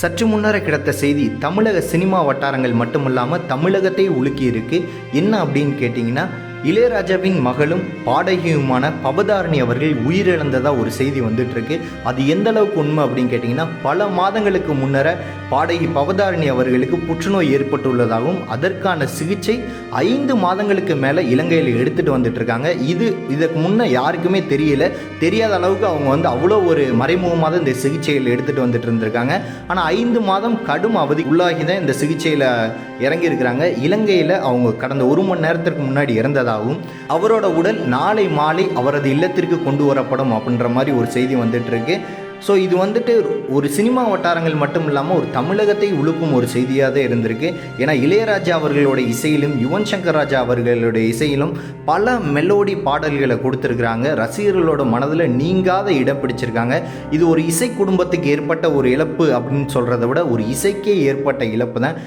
சற்று முன்னர கிடைத்த செய்தி தமிழக சினிமா வட்டாரங்கள் மட்டுமல்லாமல் தமிழகத்தை உலுக்கியிருக்கு. என்ன அப்படின்னு கேட்டிங்கன்னா இளையராஜாவின் மகளும் பாடகியுமான பபதாரணி அவர்கள் உயிரிழந்ததாக ஒரு செய்தி வந்துட்டுருக்கு. அது எந்த அளவுக்கு உண்மை அப்படின்னு கேட்டிங்கன்னா பல மாதங்களுக்கு முன்னர பாடகி பவதாரணி அவர்களுக்கு புற்றுநோய் ஏற்பட்டுள்ளதாகவும் அதற்கான சிகிச்சை ஐந்து மாதங்களுக்கு மேலே இலங்கையில் எடுத்துட்டு வந்துட்டுருக்காங்க. இது இதற்கு முன்னே யாருக்குமே தெரியல. தெரியாத அளவுக்கு அவங்க வந்து அவ்வளோ ஒரு மறைமுகமாக தான் இந்த சிகிச்சைகள் எடுத்துட்டு வந்துட்டு இருந்திருக்காங்க ஆனால் ஐந்து மாதம் கடும் அவதி உள்ளாகி தான் இந்த சிகிச்சையில் இறங்கியிருக்கிறாங்க. இலங்கையில் அவங்க கடந்த ஒரு மணி நேரத்திற்கு முன்னாடி இறந்ததாக இறந்ததாகவும் அவரோட உடல் நாளை மாலை அவரது இல்லத்திற்கு கொண்டு வரப்படும் அப்படின்ற மாதிரி ஒரு செய்தி வந்துட்டுருக்கு. ஸோ இது வந்துட்டு ஒரு சினிமா வட்டாரங்கள் மட்டும் இல்லாமல் ஒரு தமிழகத்தை உழுக்கும் ஒரு செய்தியாக தான் இருந்திருக்கு. ஏன்னா இளையராஜா அவர்களோட இசையிலும் யுவன் சங்கர் ராஜா அவர்களுடைய இசையிலும் பல மெலோடி பாடல்களை கொடுத்துருக்குறாங்க. ரசிகர்களோட மனதில் நீங்காத இடம் பிடிச்சிருக்காங்க. இது ஒரு இசை குடும்பத்துக்கு ஏற்பட்ட ஒரு இழப்பு அப்படின்னு சொல்கிறத விட ஒரு இசைக்கே ஏற்பட்ட இழப்பு தான்.